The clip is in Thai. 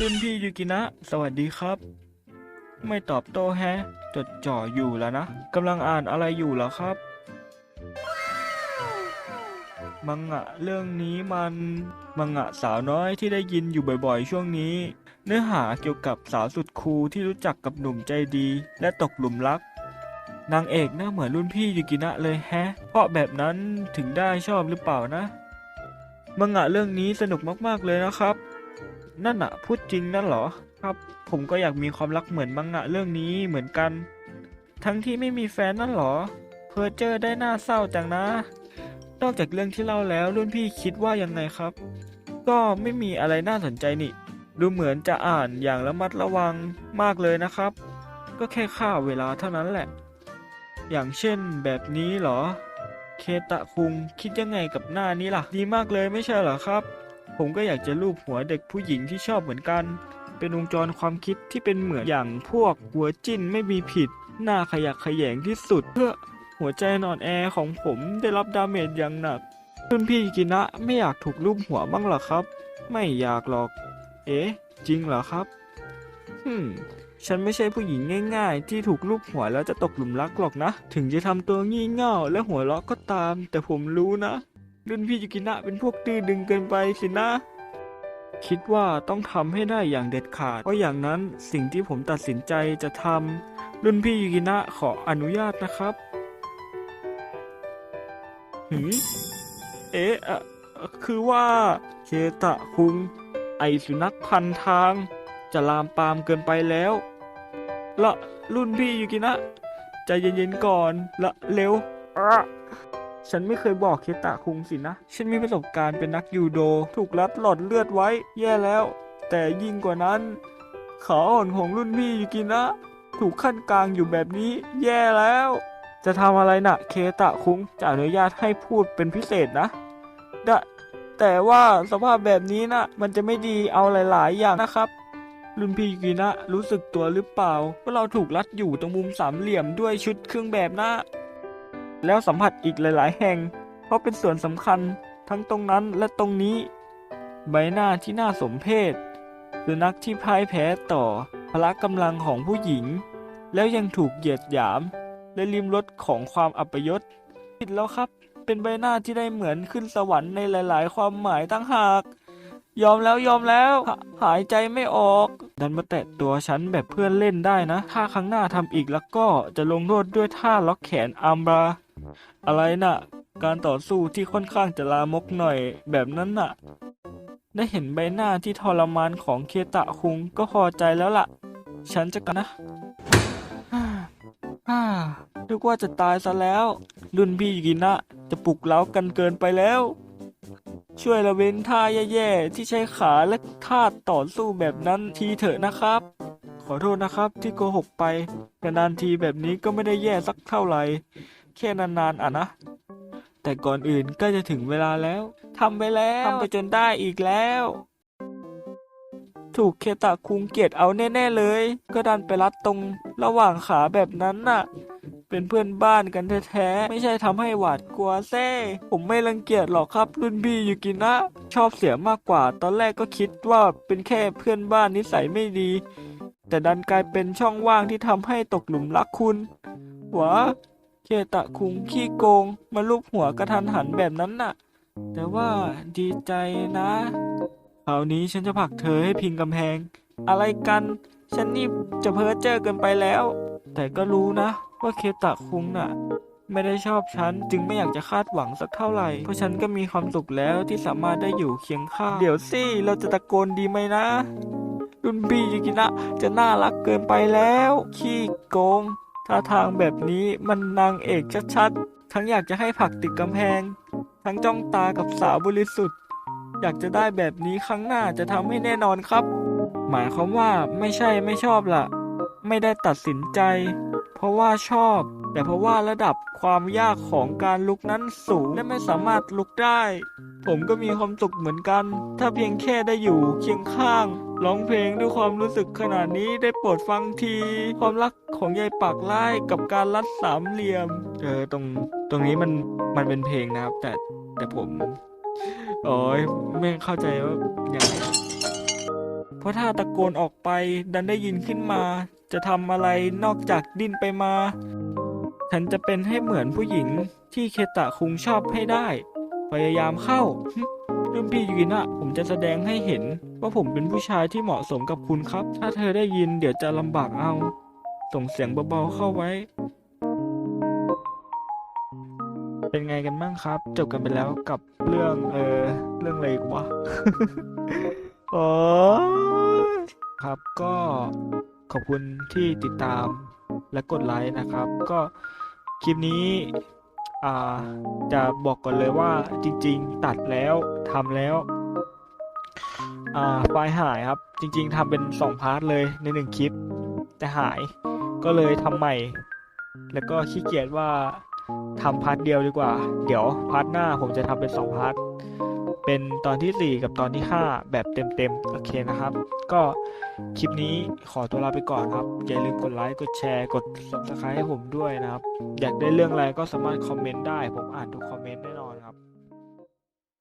รุ่นพี่ยูกินะ สวัสดีครับ ไม่ตอบโต้แฮะ จดจ่ออยู่แล้วนะกำลังอ่านอะไรอยู่เหรอครับ มังงะเรื่องนี้มันมังงะสาวน้อยที่ได้ยินอยู่บ่อยๆ ช่วงนี้ เนื้อหาเกี่ยวกับสาวสุดคูลที่รู้จักกับหนุ่มใจดี และตกหลุมรัก นางเอกหน้าเหมือนรุ่นพี่ยูกินะเลยแฮะ เพราะแบบนั้นถึงได้ชอบหรือเปล่านะ มังงะเรื่องนี้สนุกมากๆเลยนะครับ นั่นอะพูดจริงนั่นเหรอ ครับ ผมก็อยากมีความรักเหมือนมังงะเรื่องนี้เหมือนกัน ทั้งที่ไม่มีแฟนนั่นเหรอ เพอเจอได้น่าเศร้าจังนะ นอกจากเรื่องที่เล่าแล้วรุ่นพี่คิดว่ายังไงครับ ก็ไม่มีอะไรน่าสนใจนี่ ดูเหมือนจะอ่านอย่างระมัดระวังมากเลยนะครับ ก็แค่ฆ่าเวลาเท่านั้นแหละ อย่างเช่นแบบนี้เหรอ เคตะคุงคิดยังไงกับหน้านี้ล่ะ ดีมากเลยไม่ใช่เหรอครับ ผมก็อยากจะลูบหัวเด็กผู้หญิงที่ชอบเหมือนกัน เป็นวงจรความคิดที่เป็นเหมือนอย่างพวกหัวจิ้นไม่มีผิด หน้าขยักขยแงที่สุด เพื่อหัวใจนอนแอของผมได้รับดาเมจอย่างหนักรุ่นพี่กินะไม่อยากถูกลูบหัวบ้างเหรอครับ ไม่อยากหรอก เอ๊ะ จริงเหรอครับฮึมฉันไม่ใช่ผู้หญิงง่าย ๆ ที่ถูกลูบหัวแล้วจะตกหลุมรักหรอกนะ ถึงจะทำตัวงี่เง่าและหัวเราะก็ตาม แต่ผมรู้นะ รุ่นพี่ยูกินะเป็นพวกตื้อดึงเกินไปสินะ คิดว่าต้องทำให้ได้อย่างเด็ดขาด เพราะอย่างนั้นสิ่งที่ผมตัดสินใจจะทำรุ่นพี่ยูกินะขออนุญาตนะครับหืมเอ๊ะเอ่อเอ่อคือว่าเคตะคุง ไอสุนัขพันทาง จะลามปามเกินไปแล้วละรุ่นพี่ยูกินะใจเย็นๆก่อนละเร็วอะ ฉันไม่เคยบอกเคตะคุงสินะ ฉันมีประสบการณ์เป็นนักยูโด ถูกรัดหลอดเลือดไว้ แย่แล้ว แต่ยิ่งกว่านั้น ขาอ่อนของรุ่นพี่ยูกินะ ถูกขั้นกลางอยู่แบบนี้ แย่แล้ว จะทำอะไรนะ่ะ เคตะคุงจะอนุญาตให้พูดเป็นพิเศษนะดะแต่ว่าสภาพแบบนี้นะมันจะไม่ดีเอาหลาย ๆ อย่างนะครับรุ่นพี่ยูกินะรู้สึกตัวหรือเปล่า ว่าเราถูกรัดอยู่ตรงมุมสามเหลี่ยมด้วยชุดเครื่องแบบนะ แล้วสัมผัสอีกหลาย ๆ แห่ง เพราะเป็นส่วนสำคัญทั้งตรงนั้นและตรงนี้ ใบหน้าที่น่าสมเพชสุนัขที่พ่ายแพ้ต่อพละกำลังของผู้หญิง แล้วยังถูกเหยียดหยาม และริมรสของความอัปยศผิดแล้วครับ เป็นใบหน้าที่ได้เหมือนขึ้นสวรรค์ในหลาย ๆ ความหมายตั้งหาก ยอมแล้วยอมแล้วหาหายใจไม่ออก ดันมาแตะตัวฉันแบบเพื่อนเล่นได้นะ ถ้าครั้งหน้าทำอีกแล้วก็จะลงโทษด้วยท่าล็อกแขนอัมบรา อะไรน่ะ การต่อสู้ที่ค่อนข้างจะลามกหน่อยแบบนั้นน่ะ ได้เห็นใบหน้าที่ทรมานของเคตะคุงก็พอใจแล้วล่ะ ฉันจะกันนะฮ่าฮ่านึกว่าจะตายซะแล้ว รุ่นพี่ยูกินะจะปลุกเล้ากันเกินไปแล้ว ช่วยระเว้นท่าแย่ๆ ที่ใช้ขาและท่าต่อสู้แบบนั้นทีเถอะนะครับ ขอโทษนะครับที่โกหกไป แต่นานทีแบบนี้ก็ไม่ได้แย่สักเท่าไหร่ แค่นานๆอะนะ แต่ก่อนอื่นก็จะถึงเวลาแล้วทำไปแล้วทำไปจนได้อีกแล้ว ถูกเคตะคุงเกลียดเอาแน่ๆเลย ก็ดันไปรัดตรงระหว่างขาแบบนั้นน่ะ เป็นเพื่อนบ้านกันแท้ๆ ไม่ใช่ทำให้หวาดกลัวแซ่ผมไม่รังเกียจหรอกครับรุ่นพี่ยูกินะ ชอบเสียมากกว่า ตอนแรกก็คิดว่าเป็นแค่เพื่อนบ้านนิสัยไม่ดี แต่ดันกลายเป็นช่องว่างที่ทำให้ตกหลุมรักคุณหวะ เคตะคุงขี้โกง มาลูบหัวกระทันหันแบบนั้นน่ะ แต่ว่าดีใจนะคราวนี้ฉันจะผลักเธอให้พิงกำแพง อะไรกัน ฉันนี่จะเพ้อเจ้อเกินไปแล้ว แต่ก็รู้นะ ว่าเคตะคุงน่ะ ไม่ได้ชอบฉัน จึงไม่อยากจะคาดหวังสักเท่าไหร่ เพราะฉันก็มีความสุขแล้วที่สามารถได้อยู่เคียงข้าง เดี๋ยวสิ เราจะตะโกนดีไหมนะ รุ่นพี่ยูกินะจะน่ารักเกินไปแล้ว ขี้โกง ท่าทางแบบนี้มันนางเอกชัดๆ ทั้งอยากจะให้ผักติดกำแพง ทั้งจ้องตากับสาวบริสุทธิ์ อยากจะได้แบบนี้ครั้งหน้าจะทำให้แน่นอนครับ หมายความว่าไม่ใช่ไม่ชอบล่ะ ไม่ได้ตัดสินใจ เพราะว่าชอบ แต่เพราะว่าระดับความยากของการลุกนั้นสูงและไม่สามารถลุกได้ ผมก็มีความสุขเหมือนกัน ถ้าเพียงแค่ได้อยู่เคียงข้าง ร้องเพลงด้วยความรู้สึกขนาดนี้ได้โปรดฟังที ความรักของยายปากไล่กับการรัดสามเหลี่ยม เออตรงตรงนี้มันมันเป็นเพลงนะครับ แต่แต่ผมโอ้ยไม่เข้าใจว่ายังไงเพราะถ้าตะโกนออกไปดันได้ยินขึ้นมา จะทำอะไรนอกจากดิ้นไปมา ฉันจะเป็นให้เหมือนผู้หญิงที่เคตะคุงชอบให้ได้ พยายามเข้าหึรุ่นพี่ยินะผมจะแสดงให้เห็น ว่าผมเป็นผู้ชายที่เหมาะสมกับคุณครับ ถ้าเธอได้ยินเดี๋ยวจะลำบากเอา ส่งเสียงเบาๆเข้าไว้ เป็นไงกันบ้างครับ จบกันไปแล้วกับเรื่องเออเรื่องอะไรวะโอ้ครับก็ขอบคุณที่ติดตามและกดไลค์นะครับ ก็คลิปนี้ อ่าจะบอกก่อนเลยว่าจริง ๆ ตัดแล้วทำแล้วอ่าไฟล์หายครับ จริง ๆทำเป็นสองพาร์ทเลยในหนึ่งคลิป แต่หายก็เลยทำใหม่ แล้วก็ขี้เกียจว่าทำพาร์ทเดียวดีกว่า เดี๋ยวพาร์ทหน้าผมจะทำเป็นสองพาร์ท เป็นตอนที่ 4 กับตอนที่ 5 แบบเต็มๆ โอเคนะครับ ก็คลิปนี้ขอตัวลาไปก่อนครับ อย่าลืมกดไลค์กดแชร์กด subscribe ให้ผมด้วยนะครับ อยากได้เรื่องอะไรก็สามารถคอมเมนต์ได้ ผมอ่านทุกคอมเมนต์แน่นอนครับ